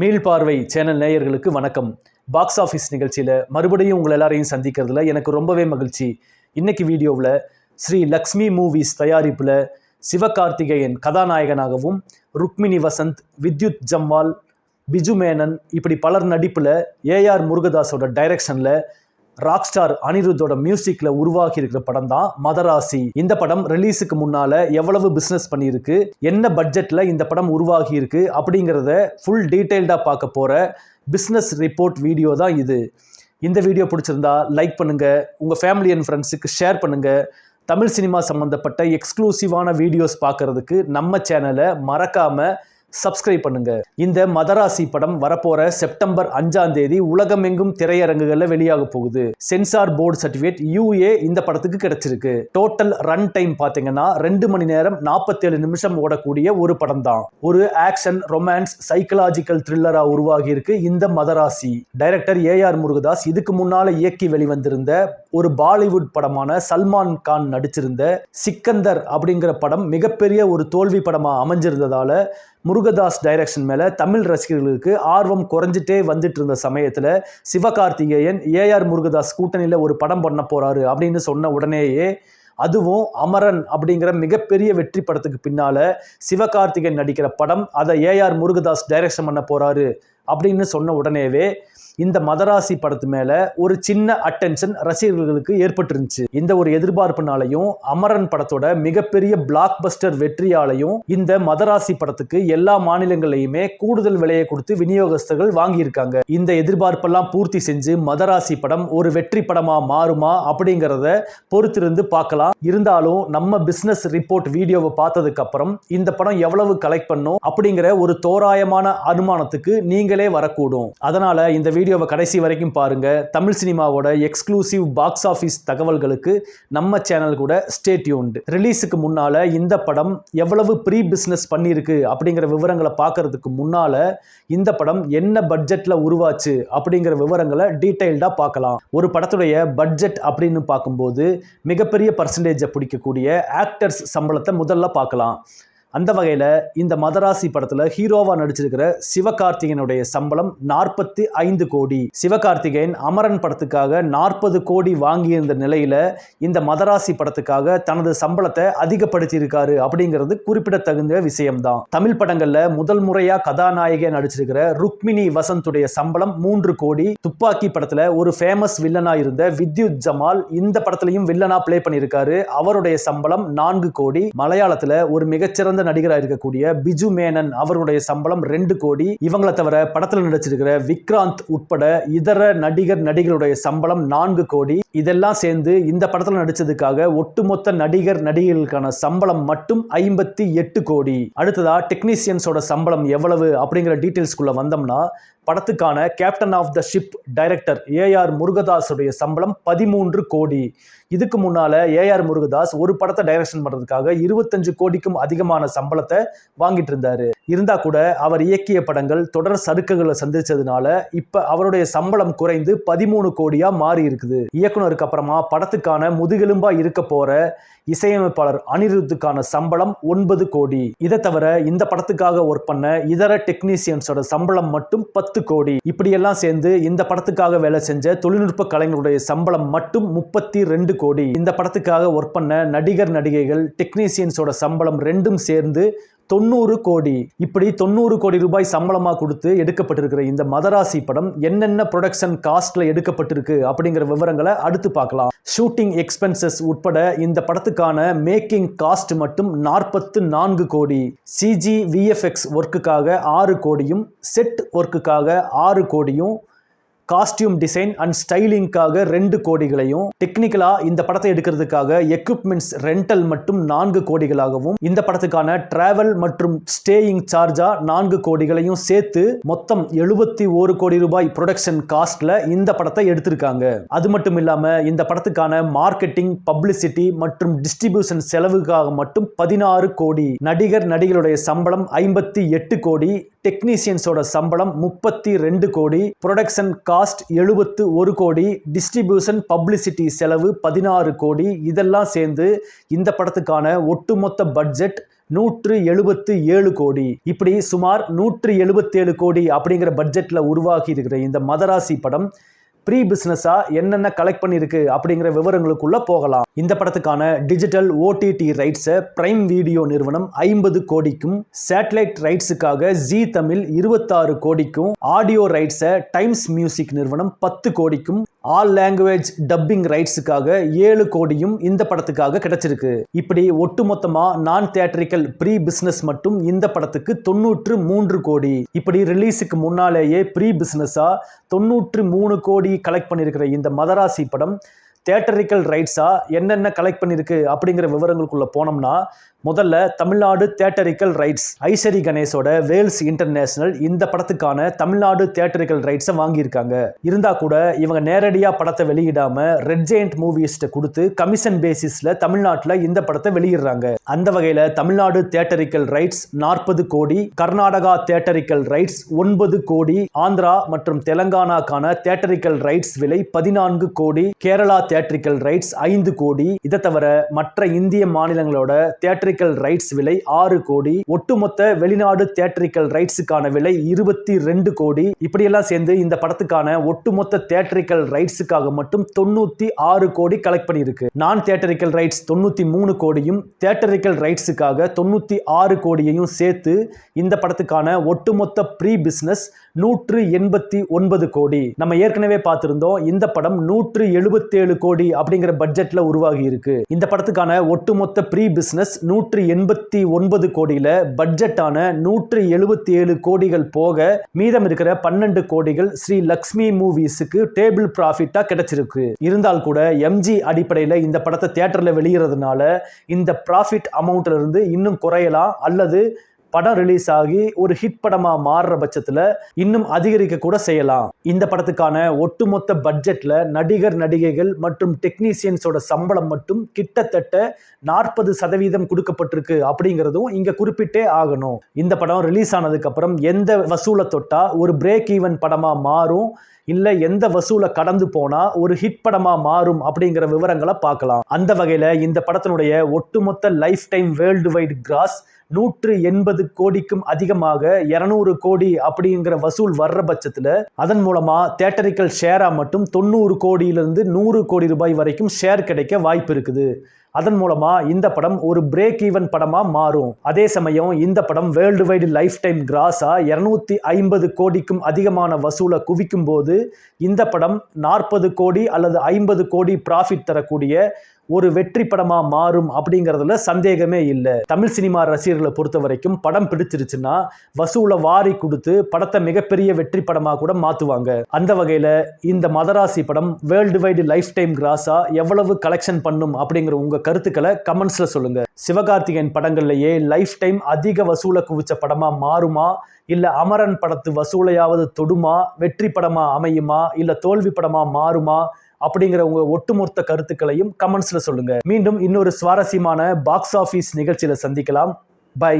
மீள்பார்வை channel நேயர்களுக்கு வணக்கம். Box office நிகழ்ச்சியில் மறுபடியும் உங்கள் எல்லாரையும் சந்திக்கிறதுல எனக்கு ரொம்பவே மகிழ்ச்சி. இன்னைக்கு வீடியோவில் ஸ்ரீ லக்ஷ்மி மூவிஸ் தயாரிப்பில் சிவகார்த்திகேயன் கதாநாயகனாகவும் ருக்மிணி வசந்த் வித்யுத் ஜம்வால் பிஜு மேனன் இப்படி பலர் நடிப்பில் ஏஆர் முருகதாஸோட டைரக்ஷனில் ராக் ஸ்டார் அனிருத்தோட மியூசிக்ல உருவாகி இருக்கிற படம் தான் மதராசி. இந்த படம் ரிலீஸுக்கு முன்னால எவ்வளவு பிசினஸ் பண்ணியிருக்கு என்ன பட்ஜெட்ல இந்த படம் உருவாகி இருக்கு அப்படிங்கிறத ஃபுல் டீடைல்டா பார்க்க போற பிஸ்னஸ் ரிப்போர்ட் வீடியோ தான் இது. இந்த வீடியோ பிடிச்சிருந்தா லைக் பண்ணுங்க உங்க ஃபேமிலி அண்ட் ஃப்ரெண்ட்ஸுக்கு ஷேர் பண்ணுங்க. தமிழ் சினிமா சம்பந்தப்பட்ட எக்ஸ்க்ளூசிவான வீடியோஸ் பார்க்கறதுக்கு நம்ம சேனலை மறக்காமல் சப்ஸ்கிரைப் பண்ணுங்க. இந்த மதராசி படம் வரப்போற செப்டம்பர் அஞ்சாம் தேதி உலகமெங்கும் திரையரங்குகளில் வெளியாக போகுது. சென்சார் போர்டு சர்டிஃபிகேட் யூஏ இந்த படத்துக்கு கிடைச்சிருக்கு. டோட்டல் ரன் டைம் பாத்தீங்கன்னா ரெண்டு மணி நேரம் நாற்பத்தேழு நிமிஷம் ஓடக்கூடிய ஒரு படம் தான் ஒரு ஆக்ஷன் ரொமான்ஸ் சைக்கலாஜிக்கல் த்ரில்லரா உருவாகி இருக்கு இந்த மதராசி. டைரக்டர் ஏஆர் முருகதாஸ் இதுக்கு முன்னால இயக்கி வெளிவந்திருந்த ஒரு பாலிவுட் படமான சல்மான் கான் நடிச்சிருந்த சிக்கந்தர் அப்படிங்கிற படம் மிகப்பெரிய ஒரு தோல்வி படமா அமைஞ்சிருந்ததால முருகதாஸ் டைரக்ஷன் மேலே தமிழ் ரசிகர்களுக்கு ஆர்வம் குறைஞ்சிட்டே வந்துட்டு இருந்த சமயத்தில் சிவகார்த்திகேயன் ஏஆர் முருகதாஸ் கூட்டணியில் ஒரு படம் பண்ண போகிறாரு அப்படின்னு சொன்ன உடனேயே அதுவும் அமரன் அப்படிங்கிற மிகப்பெரிய வெற்றி படத்துக்கு பின்னால் சிவகார்த்திகேயன் நடிக்கிற படம் அதை ஏஆர் முருகதாஸ் டைரக்ஷன் பண்ண போகிறாரு அப்படின்னு சொன்ன உடனேவே இந்த மதராசி படத்து மேல ஒரு சின்ன அட்டென்ஷன் ரசிகர்களுக்கு ஏற்பட்டிருந்துச்சு. இந்த ஒரு எதிர்பார்ப்புனாலையும் அமரன் படத்தோட மிகப்பெரிய பிளாக் பஸ்டர் வெற்றியாலையும் இந்த மதராசி படத்துக்கு எல்லா மாநிலங்களையுமே கூடுதல் விலையை கொடுத்து விநியோகஸ்தர்கள் வாங்கியிருக்காங்க. இந்த எதிர்பார்ப்பெல்லாம் பூர்த்தி செஞ்சு மதராசி படம் ஒரு வெற்றி படமா மாறுமா அப்படிங்கிறத பொறுத்திருந்து பார்க்கலாம். இருந்தாலும் நம்ம பிசினஸ் ரிப்போர்ட் வீடியோவை பார்த்ததுக்கு அப்புறம் இந்த படம் எவ்வளவு கலெக்ட் பண்ணும் அப்படிங்கிற ஒரு தோராயமான அனுமானத்துக்கு நீங்களே வரக்கூடும். அதனால இந்த வீடியோவை கடைசி வரைக்கும் பாருங்க. தமிழ் சினிமாவோட எக்ஸ்க்ளூசிவ் பாக்ஸ் ஆஃபீஸ் தகவல்களுக்கு நம்ம சேனல் கூட ஸ்டே டியூன்டு ரிலீஸுக்கு முன்னால் இந்த படம் எவ்வளவு ப்ரீ பிஸ்னஸ் பண்ணியிருக்கு அப்படிங்கிற விவரங்களை பார்க்கறதுக்கு முன்னால் இந்த படம் என்ன பட்ஜெட்டில் உருவாச்சு அப்படிங்கிற விவரங்களை டீட்டெயில்டாக பார்க்கலாம். ஒரு படத்துடைய பட்ஜெட் அப்படின்னு பார்க்கும்போது மிகப்பெரிய பர்சன்டேஜை பிடிக்கக்கூடிய ஆக்டர்ஸ் சம்பளத்தை முதல்ல பார்க்கலாம். அந்த வகையில் இந்த மதராசி படத்தில் ஹீரோவாக நடிச்சிருக்கிற சிவகார்த்திகேயனுடைய சம்பளம் நாற்பத்தி ஐந்து கோடி. சிவகார்த்திகேயன் அமரன் படத்துக்காக நாற்பது கோடி வாங்கியிருந்த நிலையில் இந்த மதராசி படத்துக்காக தனது சம்பளத்தை அதிகப்படுத்தியிருக்காரு அப்படிங்கிறது குறிப்பிடத்தகுந்த விஷயம்தான். தமிழ் படங்களில் முதல் முறையாக கதாநாயகியாக நடிச்சிருக்கிற ருக்மிணி வசந்துடைய சம்பளம் மூன்று கோடி. துப்பாக்கி படத்தில் ஒரு ஃபேமஸ் வில்லனாக இருந்த வித்யுத் ஜமால் இந்த படத்துலையும் வில்லனா பிளே பண்ணியிருக்காரு. அவருடைய சம்பளம் நான்கு கோடி. மலையாளத்தில் ஒரு மிகச்சிறந்த நடிகராக இருக்கக்கூடிய பிஜு மேனன் அவருடைய சம்பளம் ரெண்டு கோடி. இவங்களை தவிர படத்தில் நடிச்சிருக்கிற விக்ராந்த் உட்பட இதர நடிகர் நடிகருடைய சம்பளம் நான்கு கோடி. இதெல்லாம் சேர்ந்து இந்த படத்தில் நடிச்சதுக்காக ஒட்டுமொத்த நடிகர் நடிகர்களுக்கான சம்பளம் மட்டும் ஐம்பத்தி எட்டு கோடி. அடுத்ததா டெக்னீசியன்ஸோட சம்பளம் எவ்வளவு அப்படிங்கிற டீட்டெயில்ஸ்குள்ள வந்தோம்னா படத்துக்கான captain of the ship director AR முருகதாஸுடைய சம்பளம் பதிமூன்று கோடி. இதுக்கு முன்னால ஏஆர் முருகதாஸ் ஒரு படத்தை டைரக்ஷன் பண்ணுறதுக்காக இருபத்தஞ்சு கோடிக்கும் அதிகமான சம்பளத்தை வாங்கிட்டு இருந்தார். இருந்தால் கூட அவர் இயக்கிய படங்கள் தொடர் சறுக்குகளை சந்தித்ததுனால இப்போ அவருடைய சம்பளம் குறைந்து பதிமூணு கோடியாக மாறி இருக்குது. இயக்குனருக்கு அப்புறமா படத்துக்கான முதுகெலும்பாக இருக்க போகிற இசையமைப்பாளர் அனிருத்துக்கான சம்பளம் ஒன்பது கோடி. இதை தவிர இந்த படத்துக்காக ஒர்க் பண்ண இதர டெக்னீசியன்ஸோட சம்பளம் மட்டும் பத்து கோடி. இப்படியெல்லாம் சேர்ந்து இந்த படத்துக்காக வேலை செஞ்ச தொழில்நுட்ப கலைஞருடைய சம்பளம் மட்டும் முப்பத்தி ரெண்டு கோடி. இந்த படத்துக்காக ஒர்க் பண்ண நடிகர் நடிகைகள் டெக்னீசியன்ஸோட சம்பளம் ரெண்டும் சேர்ந்து தொண்ணூறு கோடி. இப்படி தொண்ணூறு கோடி ரூபாய் சம்பளமாக கொடுத்து எடுக்கப்பட்டிருக்கிற இந்த மதராசி படம் என்னென்ன ப்ரொடக்ஷன் காஸ்ட்ல எடுக்கப்பட்டிருக்கு அப்படிங்கிற விவரங்களை அடுத்து பார்க்கலாம். ஷூட்டிங் எக்ஸ்பென்சஸ் உட்பட இந்த படத்துக்கான மேக்கிங் காஸ்ட் மட்டும் நாற்பத்து நான்கு கோடி. சிஜி விஎஃப்எக்ஸ் ஒர்க்குக்காக ஆறு கோடியும் செட் ஒர்க்குக்காக ஆறு கோடியும் காஸ்டியூம் டிசைன் அண்ட் ஸ்டைலிங்காக ரெண்டு கோடிகளையும் டெக்னிக்கலா இந்த படத்தை எடுக்கிறதுக்காக எக்யூப்மெண்ட்ஸ் ரெண்டல் மட்டும் நான்கு கோடிகளாகவும் இந்த படத்துக்கான டிராவல் மற்றும் ஸ்டேயிங் சார்ஜா நான்கு கோடிகளையும் சேர்த்து மொத்தம் எழுபத்தி ஒரு கோடி ரூபாய் ப்ரொடக்ஷன் காஸ்ட்ல இந்த படத்தை எடுத்திருக்காங்க. அது மட்டும் இல்லாம இந்த படத்துக்கான மார்க்கெட்டிங் பப்ளிசிட்டி மற்றும் டிஸ்ட்ரிபியூஷன் செலவுக்காக மட்டும் பதினாறு கோடி நடிகர் நடிகருடைய சம்பளம் ஐம்பத்தி எட்டு கோடி டெக்னீசியன்ஸோட சம்பளம் முப்பத்தி ரெண்டு கோடி ப்ரொடக்ஷன் காஸ்ட் எழுபத்து ஒரு கோடி டிஸ்ட்ரிபியூஷன் பப்ளிசிட்டி செலவு பதினாறு கோடி இதெல்லாம் சேர்ந்து இந்த படத்துக்கான ஒட்டுமொத்த பட்ஜெட் நூற்று எழுபத்து ஏழு கோடி. இப்படி சுமார் நூற்று எழுபத்தேழு கோடி அப்படிங்கிற பட்ஜெட்டில் உருவாகி இருக்கிற இந்த மதராசி படம் ப்ரீ பிஸ்னஸாக என்னென்ன கலெக்ட் பண்ணியிருக்கு அப்படிங்கிற விவரங்களுக்குள்ளே போகலாம். இந்த படத்துக்கான டிஜிட்டல் ஓடிடி ரைட்ஸை பிரைம் வீடியோ நிறுவனம் ஐம்பது கோடிக்கும் சேட்டலைட் ரைட்ஸுக்காக ஜி தமிழ் இருபத்தாறு கோடிக்கும் ஆடியோ ரைட்ஸை டைம்ஸ் மியூசிக் நிறுவனம் பத்து கோடிக்கும் ஆல் லாங்குவேஜ் டப்பிங் ரைட்ஸுக்காக ஏழு கோடியும் இந்த படத்துக்காக கிடைச்சிருக்கு. இப்படி ஒட்டுமொத்தமாக நான் தியேட்டரிக்கல் ப்ரீ பிஸ்னஸ் மட்டும் இந்த படத்துக்கு தொண்ணூற்று மூன்று கோடி. இப்படி ரிலீஸுக்கு முன்னாலேயே ப்ரீ பிஸ்னஸாக தொண்ணூற்று மூணு கோடி கலெக்ட் பண்ணியிருக்கிற இந்த மதராசி படம் தேட்டரிக்கல் ரைட்ஸா என்னென்ன கலெக்ட் பண்ணியிருக்கு அப்படிங்கிற விவரங்களுக்குள்ள போனோம்னா முதல்ல தமிழ்நாடு தேட்டரிக்கல் ரைட்ஸ் ஐஸ்வரி கணேஷோட வேல்ஸ் இன்டர்நேஷனல் இந்த படத்துக்கான தமிழ்நாடு தேட்டரிக்கல் ரைட்ஸை வாங்கியிருக்காங்க. இருந்தா கூட இவங்க நேரடியா படத்தை வெளியிடாம ரெட் ஜெயண்ட் மூவிஸ்ட்டை கொடுத்து கமிஷன் பேசிஸ்ல தமிழ்நாட்டில் இந்த படத்தை வெளியிடுறாங்க. அந்த வகையில தமிழ்நாடு தேட்டரிக்கல் ரைட்ஸ் நாற்பது கோடி கர்நாடகா தேட்டரிக்கல் ரைட்ஸ் ஒன்பது கோடி ஆந்திரா மற்றும் தெலங்கானாக்கான தேட்டரிக்கல் ரைட்ஸ் விலை பதினான்கு கோடி கேரளா தியேட்ரிக்கல் ரைட்ஸ் ஐந்து கோடி. இதை தவிர மற்ற இந்திய மாநிலங்களோட தியேட்ரிக்கல் ரைட்ஸ் விலை ஆறு கோடி. ஒட்டுமொத்த வெளிநாடு தியேட்ரிக்கல் ரைட்ஸுக்கான விலை இருபத்தி ரெண்டு கோடி. இப்படியெல்லாம் சேர்ந்து இந்த படத்துக்கான ஒட்டுமொத்த தியேட்ரிக்கல் ரைட்ஸுக்காக மட்டும் தொண்ணூத்தி ஆறு கோடி கலெக்ட் பண்ணியிருக்கு. நான் தேட்டரிக்கல் ரைட்ஸ் தொண்ணூத்தி மூணு கோடியும் தேட்டரிக்கல் ரைட்ஸுக்காக தொண்ணூத்தி ஆறு கோடியையும் சேர்த்து இந்த படத்துக்கான ஒட்டுமொத்த ப்ரீ பிஸ்னஸ் நூற்று எண்பத்தி ஒன்பது கோடி. நம்ம ஏற்கனவே பார்த்திருந்தோம் இந்த படம் நூற்று எழுபத்தேழு கோடி அப்படிங்கிற பட்ஜெட்ல உருவாகி இருக்கு. இந்த படத்துக்கான ஒட்டுமொத்த ப்ரீ பிசினஸ் நூற்று எண்பத்தி ஒன்பது கோடியில பட்ஜெட்டான நூற்று எழுபத்தி ஏழு கோடிகள் போக மீதம் இருக்கிற பன்னெண்டு கோடிகள் ஸ்ரீ லக்ஷ்மி மூவிஸுக்கு டேபிள் ப்ராஃபிட்டா கிடைச்சிருக்கு. இருந்தால் கூட எம்ஜி அடிப்படையில் இந்த படத்தை தியேட்டர்ல வெளியிறதுனால இந்த ப்ராஃபிட் அமௌண்ட்ல இருந்து இன்னும் குறையலாம் அல்லது படம் ரிலீஸ் ஆகி ஒரு ஹிட் படமாக மாறுற பட்சத்தில் இன்னும் அதிகரிக்க கூட செய்யலாம். இந்த படத்துக்கான ஒட்டுமொத்த பட்ஜெட்டில் நடிகர் நடிகைகள் மற்றும் டெக்னீசியன்ஸோட சம்பளம் மட்டும் கிட்டத்தட்ட நாற்பது சதவீதம் கொடுக்கப்பட்டிருக்கு அப்படிங்கிறதும் இங்கே குறிப்பிட்டே ஆகணும். இந்த படம் ரிலீஸ் ஆனதுக்கப்புறம் எந்த வசூலை தொட்டால் ஒரு பிரேக் ஈவன் படமாக மாறும்? இல்லை எந்த வசூலை கடந்து போனால் ஒரு ஹிட் படமாக மாறும் அப்படிங்கிற விவரங்களை பார்க்கலாம். அந்த வகையில் இந்த படத்தினுடைய ஒட்டுமொத்த life time world wide gross நூற்று எண்பது கோடிக்கும் அதிகமாக இருநூறு கோடி அப்படிங்கிற வசூல் வர்ற பட்சத்தில் அதன் மூலமாக தேட்டரிக்கல் ஷேராக மட்டும் தொண்ணூறு கோடியிலிருந்து நூறு கோடி ரூபாய் வரைக்கும் ஷேர் கிடைக்க வாய்ப்பு இருக்குது. அதன் மூலமா இந்த படம் ஒரு பிரேக் ஈவன் படமா மாறும். அதே சமயம் இந்த படம் வேர்ல்டு வைடு லைஃப் டைம் கிராஸா இருநூத்தி ஐம்பது கோடிக்கும் அதிகமான வசூலை குவிக்கும் போது இந்த படம் நாற்பது கோடி அல்லது ஐம்பது கோடி ப்ராஃபிட் தரக்கூடிய ஒரு வெற்றி படமாக மாறும் அப்படிங்கிறதுல சந்தேகமே இல்லை. தமிழ் சினிமா ரசிகர்களை பொறுத்த வரைக்கும் படம் பிடிச்சிருச்சுன்னா வசூலை வாரி கொடுத்து படத்தை மிகப்பெரிய வெற்றி படமாக கூட மாற்றுவாங்க அந்த வகையில் இந்த மதராசி படம் வேர்ல்டு வைடு லைஃப் டைம் கிராஸாக எவ்வளவு கலெக்ஷன் பண்ணும் அப்படிங்கிற உங்கள் கருத்துக்களை கமெண்ட்ஸில் சொல்லுங்கள் சிவகார்த்திகேயன் படங்கள்லேயே லைஃப் டைம் அதிக வசூலை குவிச்ச படமாக மாறுமா? இல்லை அமரன் படத்து வசூலையாவது தொடுமா? வெற்றி படமாக அமையுமா? இல்லை தோல்வி படமாக மாறுமா? அப்படிங்கிற உங்க ஒட்டுமொத்த கருத்துக்களையும் கமெண்ட்ஸ்ல சொல்லுங்க. மீண்டும் இன்னொரு சுவாரஸ்யமான பாக்ஸ் ஆஃபீஸ் நிகழ்ச்சியில சந்திக்கலாம். பை